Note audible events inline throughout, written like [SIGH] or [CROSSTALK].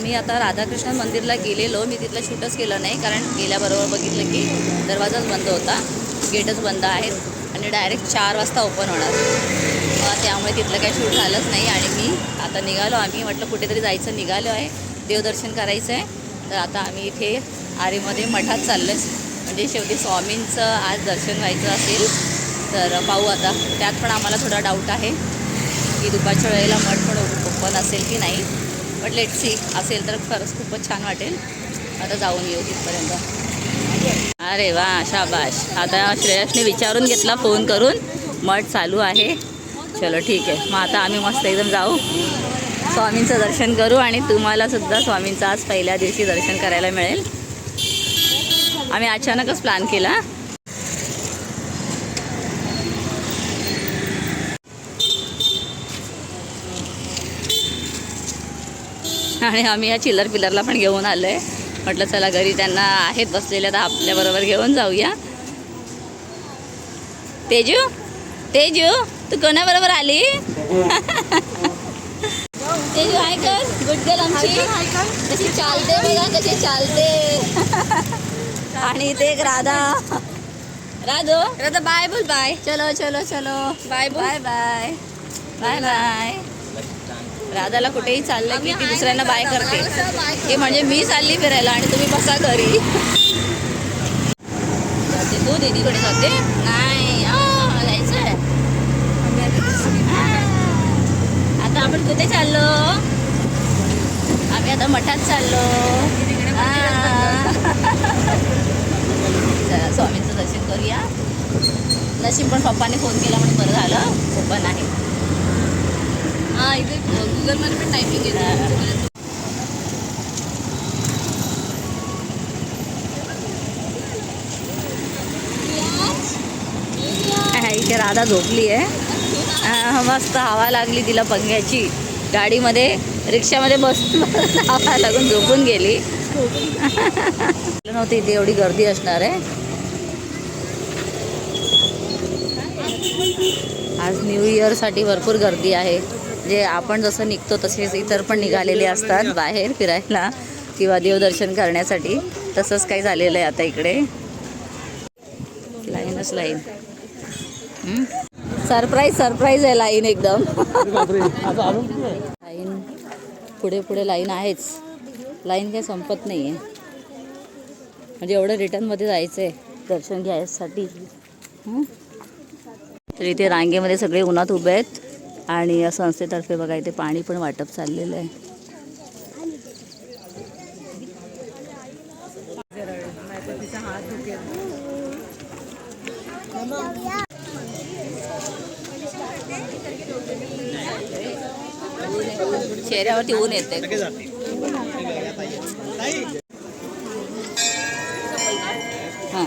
आम्ही आता राधाकृष्ण मंदिरला गेलेलो. मी तिथलं शूटच केलं नाही कारण गेल्याबरोबर बघितलं की दरवाजाच बंद होता. गेटच बंद आहेत आणि डायरेक्ट चार वाजता ओपन होणार. मग त्यामुळे तिथलं काही शूट झालंच नाही आणि मी आता निघालो. आम्ही म्हटलं कुठेतरी जायचं निघालो आहे. देवदर्शन करायचं आहे. तर आता आम्ही इथे आरेमध्ये मठात चाललो आहे म्हणजे शेवटी स्वामींचं आज दर्शन व्हायचं असेल तर पाहू आता. त्यात पण आम्हाला थोडा डाऊट आहे की दुपारच्या वेळेला मठ पण ओपन असेल की नाही. बट लेट सी असेल तर खरंच खूपच छान वाटेल. आता जाऊन येऊ तिथपर्यंत. अरे वा शाबाश आता श्रेयसने विचारून घेतला फोन करून. मठ चालू आहे. चलो ठीक आहे. मग आता आम्ही मस्त एकदम जाऊ. स्वामींचं दर्शन करू आणि तुम्हाला सुद्धा स्वामींचं आज पहिल्या दिवशी दर्शन करायला मिळेल. आम्ही अचानकच प्लॅन केला. [LAUGHS] आणि आम्ही या चिल्लर पिल्लरला पण घेऊन आलो आहे म्हटलं चला घरी त्यांना आहेत बसलेल्या तर आपल्याबरोबर घेऊन जाऊया. तेजू? तेजू तू कोणाबरोबर आली? [LAUGHS] तेजू हाय कर. गुड गर्ल आमची. कशी चालते बघा कशी चालते. [LAUGHS] आणि ते एक राधा. राधो. राधा बाय बोल बाय चलो चलो चलो. Bye bye bye bye bye राधाला कुठेही चाललं की ती दुसऱ्यांना बाय करते. हे म्हणजे मी चालली फिरायला आणि तुम्ही बसा घरी. तू दीदीकडे जाते? नाही आता आपण कुठे चाललो? आम्ही आता मठात चाललो. चला स्वामींचं दर्शन करूया. नशीब पण पप्पाने फोन केला म्हणून बरं झालं. ओपन आहे हा इथे पण टायपिंग इथे राधा झोपली आहे. मस्त हवा लागली तिला पंख्याची गाडीमध्ये रिक्षामध्ये बसून [LAUGHS] हवा लागून झोपून गेली. नव्हती इथे एवढी गर्दी असणार आहे. आज न्यू इयरसाठी भरपूर गर्दी आहे. म्हणजे आपण जसं निघतो तसेच इतर पण निघालेले असतात बाहेर फिरायला किंवा देवदर्शन करण्यासाठी. तसंच काही झालेलं आहे आता इकडे. लाईनच लाईन सरप्राईज सरप्राईज आहे लाईन एकदम. लाईन पुढे पुढे लाईन आहेच. लाईन काही संपत नाही आहे म्हणजे एवढं रिटर्नमध्ये जायचं आहे दर्शन घ्यायसाठी. तर इथे रांगेमध्ये सगळे उन्हात उभे आहेत. आणि या संस्थेतर्फे बघा इथे पाणी पण वाटप चाललेलं आहे. चेहऱ्यावरती ऊन येते हां.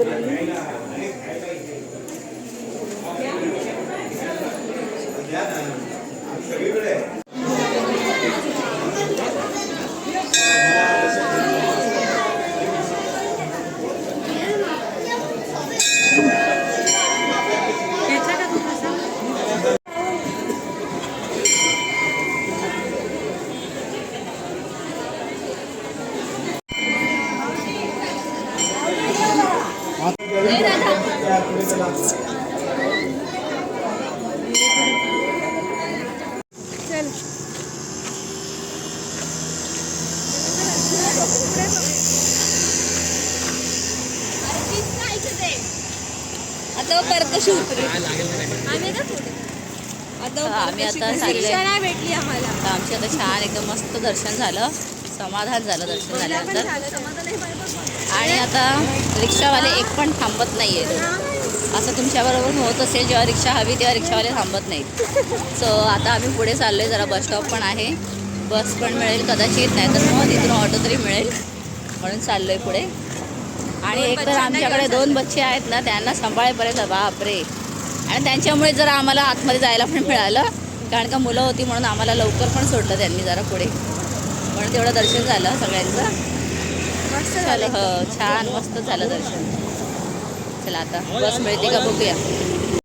उभं आता परत कशी उतरली आम्ही आता आम्ही आता भेटली आम्हाला. आमची आता छान एकदम मस्त दर्शन झालं. समाधान झालं दर्शन झाल्यानंतर. आणि आता रिक्षावाले एक पण थांबत नाही आहेत असं तुमच्याबरोबर होत असेल जेव्हा रिक्षा हवी तेव्हा रिक्षावाले थांबत नाहीत. सो आता आम्ही पुढे चाललो आहे जरा बस स्टॉप पण आहे. बस पण मिळेल कदाचित नाही तर मग तिथून ऑटो तरी मिळेल. म्हणून चाललो आहे पुढे. आणि एक तर आमच्याकडे दोन बच्चे आहेत ना त्यांना सांभाळेपर्यंत बापरे. आणि त्यांच्यामुळे जरा आम्हाला आतमध्ये जायला पण मिळालं. कारण का मुलं होती म्हणून आम्हाला लवकर पण सोडलं त्यांनी जरा पुढे. म्हणून तेवढं दर्शन झालं सगळ्यांचं. मस्त झालं हो छान मस्त झालं दर्शन. चला आता बस मिळते का बघूया.